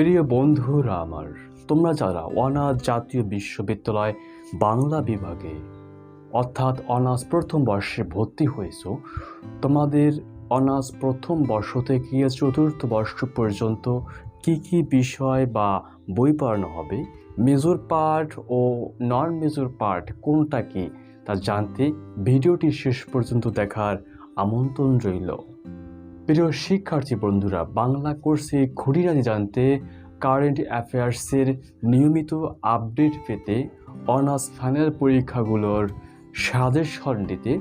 প্রিয় বন্ধুরা আমার তোমরা যারা অনাথ জাতীয় বিশ্ববিদ্যালয় বাংলা বিভাগে, অর্থাৎ অনার্স প্রথম বর্ষে ভর্তি হয়েছো, তোমাদের অনার্স প্রথম বর্ষ থেকে চতুর্থ বর্ষ পর্যন্ত কি কি বিষয় বা বই পড়ানো হবে মেজর পার্ট ও নন মেজর পার্ট কোনটা কি তা জানতে ভিডিওটি শেষ পর্যন্ত দেখার আমন্ত্রণ রইল। প্রিয় শিক্ষার্থী বন্ধুরা, বাংলা কোর্সে খুঁটিনাটি জানতে কারেন্ট অ্যাফেয়ার্সের নিয়মিত আপডেট পেতে অনার্স ফাইনাল পরীক্ষাগুলোর সাজেশন দিতে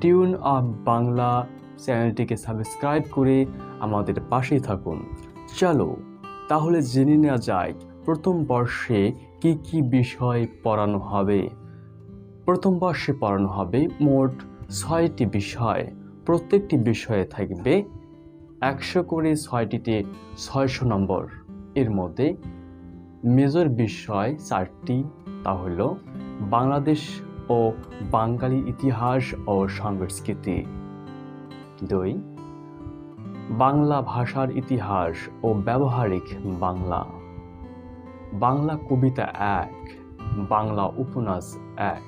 টিউন আপ বাংলা চ্যানেলটিকে সাবস্ক্রাইব করে আমাদের পাশেই থাকুন। চলো, তাহলে জেনে নেওয়া যায় প্রথম বর্ষে কি কি বিষয় পড়ানো হবে। প্রথম বর্ষে পড়ানো হবে মোট ছয়টি বিষয়, প্রত্যেকটি বিষয়ে থাকবে একশো করে ছয়টিতে ছয়শো নম্বর। এর মধ্যে মেজর বিষয় চারটি, তা হল বাংলাদেশ ও বাঙালি ইতিহাস ও সংস্কৃতি। দুই, বাংলা ভাষার ইতিহাস ও ব্যবহারিক বাংলা। বাংলা কবিতা এক, বাংলা উপন্যাস এক।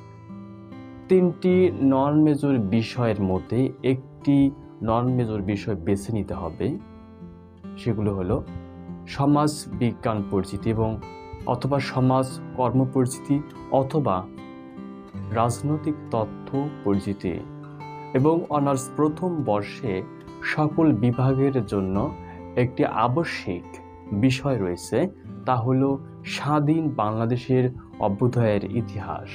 তিনটি নন মেজর বিষয়ের মধ্যে একটি নন মেজর বিষয় বেছে নিতে হবে। সেগুলো হলো সমাজ বিজ্ঞান পরিচিতি এবং অথবা সমাজ কর্ম পরিচিতি অথবা রাজনৈতিক তথ্য পরিচিতি এবং অনার্স প্রথম বর্ষে সকল বিভাগের জন্য একটি আবশ্যিক বিষয় রয়েছে, তা হল স্বাধীন বাংলাদেশের অভ্যুদয়ের ইতিহাস।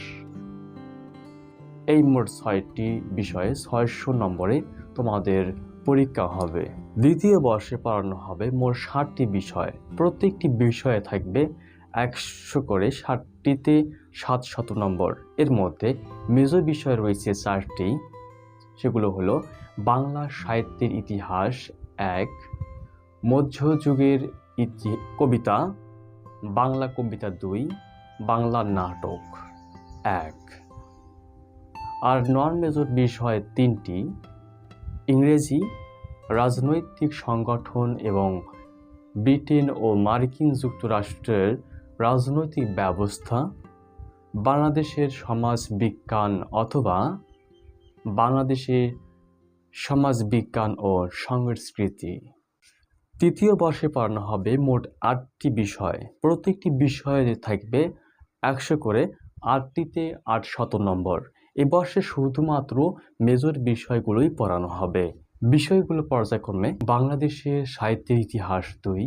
এই মোট ছয়টি বিষয়ে ছয়শো নম্বরে তোমাদের পরীক্ষা হবে। দ্বিতীয় বর্ষে পড়ানো হবে মোট ষাটটি বিষয়। প্রত্যেকটি বিষয়ে থাকবে একশো করে ষাটটিতে সাত শত নম্বর। এর মধ্যে মেজর বিষয় রয়েছে চারটি। সেগুলো হলো বাংলা সাহিত্যের ইতিহাস এক, মধ্যযুগের ইতি, কবিতা, বাংলা কবিতা দুই, বাংলা নাটক এক। আর নন মেজর বিষয় তিনটি। ইংরেজি রাজনৈতিক সংগঠন এবং ব্রিটেন ও মার্কিন যুক্তরাষ্ট্রের রাজনৈতিক ব্যবস্থা, বাংলাদেশের সমাজ বিজ্ঞান অথবা বাংলাদেশের সমাজ বিজ্ঞান ও সংস্কৃতি। তৃতীয় বর্ষে পড়ানো হবে মোট আটটি বিষয়। প্রত্যেকটি বিষয়ে থাকবে একশো করে, আটটিতে আট শত নম্বর। এ শুধুমাত্র মেজর বিষয়গুলোই পড়ানো হবে। বিষয়গুলো পর্যায়ক্রমে বাংলাদেশের সাহিত্যের ইতিহাস দুই,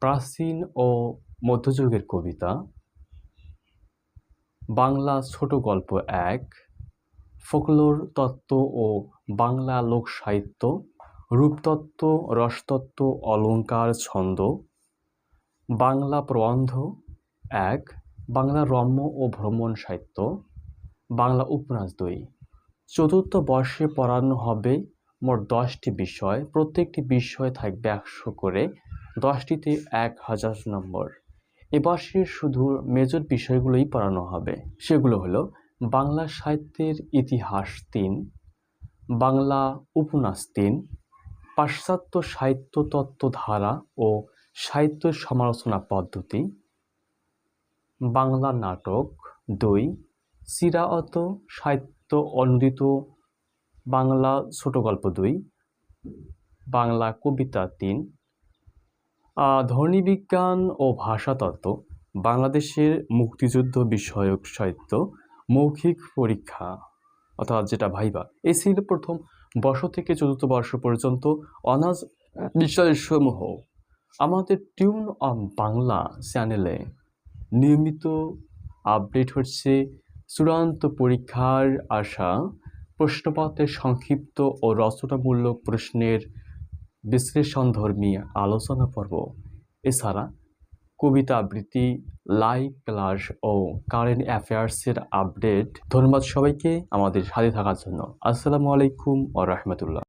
প্রাচীন ও মধ্যযুগের কবিতা, বাংলা ছোট গল্প এক, ফোকলোর তত্ত্ব ও বাংলা লোক সাহিত্য, রূপতত্ত্ব, রসতত্ত্ব, অলঙ্কার ছন্দ, বাংলা প্রবন্ধ এক, বাংলা রম্য ও ভ্রমণ সাহিত্য বাংলা উপন্যাস দুই। চতুর্থ বর্ষে পড়ানো হবে মোট দশটি বিষয়। প্রত্যেকটি বিষয় থাকবে একশো করে, দশটিতে এক হাজার নম্বর। এ বর্ষে শুধু মেজর বিষয়গুলোই পড়ানো হবে। সেগুলো হলো বাংলা সাহিত্যের ইতিহাস তিন, বাংলা উপন্যাস তিন, পাশ্চাত্য সাহিত্য তত্ত্ব ধারা ও সাহিত্য সমালোচনা পদ্ধতি, বাংলা নাটক দুই চিরায়ত সাহিত্য অনুদিত বাংলা ছোট গল্প দুই, বাংলা কবিতা তিন ধ্বনিবিজ্ঞান ও ভাষাতত্ত্ব বাংলাদেশের মুক্তিযুদ্ধ বিষয়ক সাহিত্য, মৌখিক পরীক্ষা, অর্থাৎ যেটা ভাইবা এই ছিল প্রথম বর্ষ থেকে চতুর্থ বর্ষ পর্যন্ত অনার্স বিষয়সমূহ। আমাদের টিউন অফ বাংলা চ্যানেলে নিয়মিত আপডেট হচ্ছে চূড়ান্ত পরীক্ষার আসা প্রশ্নপত্রের সংক্ষিপ্ত ও রচনামূলক প্রশ্নের বিশ্লেষণধর্মী আলোচনা পর্ব। এছাড়া কবিতা আবৃত্তি, লাইভ ক্লাস ও কারেন্ট অ্যাফেয়ার্সের আপডেট ধন্যবাদ সবাইকে আমাদের সাথে থাকার জন্য। আসসালামু আলাইকুম ও রহমতুল্লাহ।